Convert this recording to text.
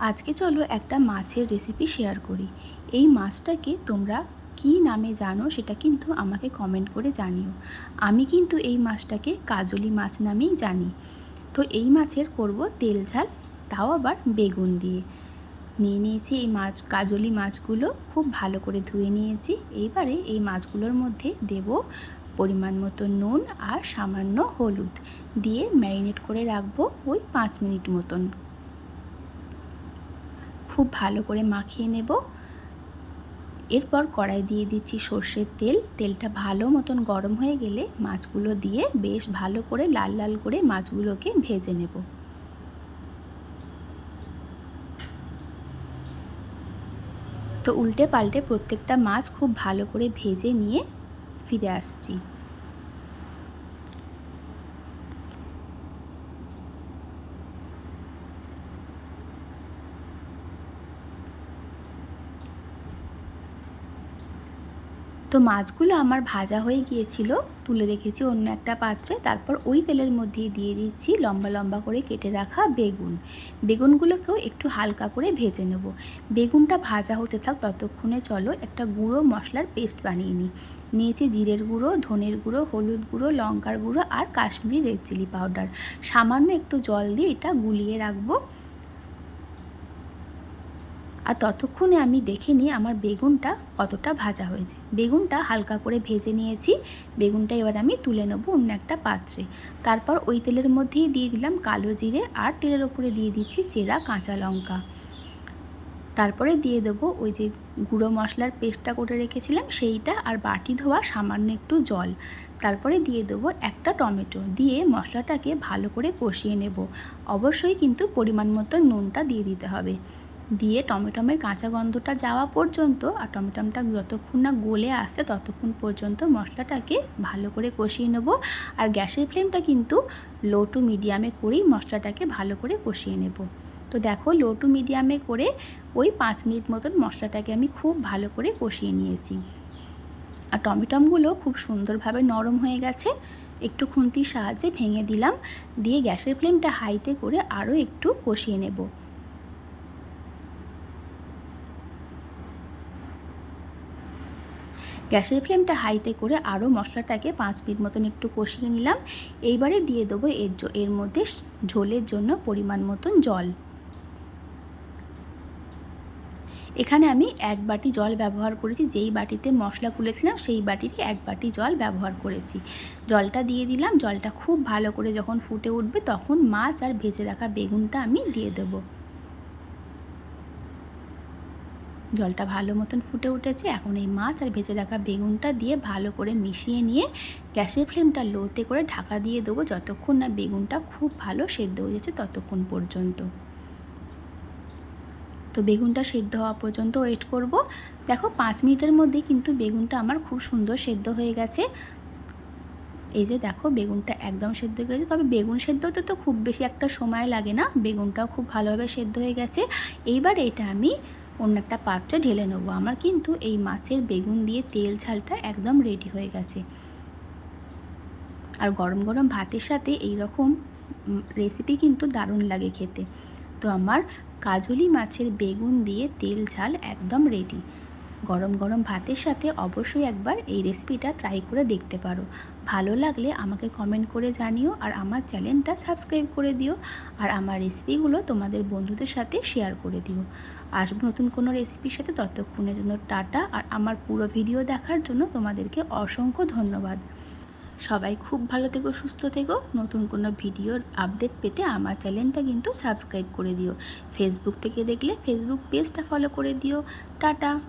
আজকে চলো একটা মাছের রেসিপি শেয়ার করি। এই মাছটাকে তোমরা কী নামে জানো সেটা কিন্তু আমাকে কমেন্ট করে জানিও। আমি কিন্তু এই মাছটাকে কাজলি মাছ নামেই জানি। তো এই মাছের করব তেল ঝাল, তাও আবার বেগুন দিয়ে। নিয়ে নিয়েছি এই মাছ, কাজলি মাছগুলো খুব ভালো করে ধুয়ে নিয়েছি। এইবারে এই মাছগুলোর মধ্যে দেব পরিমাণ মতো নুন আর সামান্য হলুদ। দিয়ে ম্যারিনেট করে রাখব ওই পাঁচ মিনিট মতন। খুব ভালো করে মাখিয়ে নেব। এরপর কড়াই দিয়ে দিচ্ছি সর্ষের তেল। তেলটা ভালো মতন গরম হয়ে গেলে মাছগুলো দিয়ে বেশ ভালো করে লাল লাল করে মাছগুলোকে ভেজে নেব। তো উল্টে পাল্টে প্রত্যেকটা মাছ খুব ভালো করে ভেজে নিয়ে ফিরে আসছি। তো মাছগুলো আমার ভাজা হয়ে গিয়েছিল, তুলে রেখেছি অন্য একটা পাত্রে। তারপর ওই তেলের মধ্যে দিয়ে দিচ্ছি লম্বা লম্বা করে কেটে রাখা বেগুন। বেগুনগুলোকেও একটু হালকা করে ভেজে নেব। বেগুনটা ভাজা হতে থাক ততক্ষণে চলো একটা গুঁড়ো মশলার পেস্ট বানিয়ে নিই। নিয়েছি জিরের গুঁড়ো, ধনের গুঁড়ো, হলুদ গুঁড়ো, লঙ্কার গুঁড়ো আর কাশ্মীরি রেড চিলি পাউডার। সামান্য একটু জল দিয়ে এটা গুলিয়ে রাখব। আর ততক্ষণে আমি দেখে নিই আমার বেগুনটা কতটা ভাজা হয়েছে। বেগুনটা হালকা করে ভেজে নিয়েছি। বেগুনটা এবার আমি তুলে নেব অন্য একটা পাত্রে। তারপর ওই তেলের মধ্যেই দিয়ে দিলাম কালো জিরে আর তেলের ওপরে দিয়ে দিচ্ছি চেরা কাঁচা লঙ্কা। তারপরে দিয়ে দেবো ওই যে গুঁড়ো মশলার পেস্টটা করে রেখেছিলাম সেইটা আর বাটি ধোয়া সামান্য একটু জল। তারপরে দিয়ে দেবো একটা টমেটো দিয়ে মশলাটাকে ভালো করে কষিয়ে নেব। অবশ্যই কিন্তু পরিমাণ মতো নুনটা দিয়ে দিতে হবে। দিয়ে টমেটোমের কাঁচা গন্ধটা যাওয়া পর্যন্ত আর টমেটোমটা যতক্ষণ না গলে আসছে ততক্ষণ পর্যন্ত মশলাটাকে ভালো করে কষিয়ে নেব। আর গ্যাসের ফ্লেমটা কিন্তু লো টু মিডিয়ামে করেই মশলাটাকে ভালো করে কষিয়ে নেব। তো দেখো লো টু মিডিয়ামে করে ওই পাঁচ মিনিট মতন মশলাটাকে আমি খুব ভালো করে কষিয়ে নিয়েছি। আর টমেটমগুলো খুব সুন্দরভাবে নরম হয়ে গেছে। একটু খুন্তির সাহায্যে ভেঙে দিলাম। দিয়ে গ্যাসের ফ্লেমটা হাইতে করে আরও একটু কষিয়ে নেব। গ্যাসের ফ্লেমটা হাইতে করে আরও মশলাটাকে পাঁচ মিনিট মতন একটু কষিয়ে নিলাম। এইবারে দিয়ে দেবো এর এর মধ্যে ঝোলের জন্য পরিমাণ মতন জল। এখানে আমি এক বাটি জল ব্যবহার করেছি, যেই বাটিতে মশলা গুলেছিলাম সেই বাটিরই এক বাটি জল ব্যবহার করেছি। জলটা দিয়ে দিলাম, জলটা খুব ভালো করে যখন ফুটে উঠবে তখন মাছ আর ভেজে রাখা বেগুনটা আমি দিয়ে দেবো। জলটা ভালো মতন ফুটে উঠেছে। এখন এই মাছ আর ভেজে রাখা বেগুনটা দিয়ে ভালো করে মিশিয়ে নিয়ে গ্যাসের ফ্লেমটা লোতে করে ঢাকা দিয়ে দেবো যতক্ষণ না বেগুনটা খুব ভালো সেদ্ধ হয়ে যাচ্ছে ততক্ষণ পর্যন্ত। তো বেগুনটা সেদ্ধ হওয়া পর্যন্ত ওয়েট করব। দেখো পাঁচ মিনিটের মধ্যে কিন্তু বেগুনটা আমার খুব সুন্দর সেদ্ধ হয়ে গেছে। এই যে দেখো বেগুনটা একদম সেদ্ধ হয়ে গেছে। তবে বেগুন সেদ্ধ হতে তো খুব বেশি একটা সময় লাগে না। বেগুনটাও খুব ভালোভাবে সেদ্ধ হয়ে গেছে। এইবার এটা আমি অন্য একটা পাত্রে ঢেলে নেব। আমার কিন্তু এই মাছের বেগুন দিয়ে তেল ঝালটা একদম রেডি হয়ে গেছে। আর গরম গরম ভাতের সাথে এই রকম রেসিপি কিন্তু দারুণ লাগে খেতে। তো আমার কাজলি মাছের বেগুন দিয়ে তেল ঝাল একদম রেডি গরম গরম ভাতের সাথে অবশ্যই একবার এই রেসিপিটা ট্রাই করে দেখতে পারো। ভালো লাগলে আমাকে কমেন্ট করে জানিও আর আমার চ্যানেলটা সাবস্ক্রাইব করে দিও আর আমার রেসিপিগুলো তোমাদের বন্ধুদের সাথে শেয়ার করে দিও। আসব নতুন কোনো রেসিপির সাথে ততক্ষণের জন্য টাটা আর আমার পুরো ভিডিও দেখার জন্য তোমাদেরকে অসংখ্য ধন্যবাদ। সবাই খুব ভালো থেকো, সুস্থ থেকো। নতুন কোনো ভিডিওর আপডেট পেতে আমার চ্যানেলটা কিন্তু সাবস্ক্রাইব করে দিও। ফেসবুক থেকে দেখলে ফেসবুক পেজটা ফলো করে দিও। টাটা!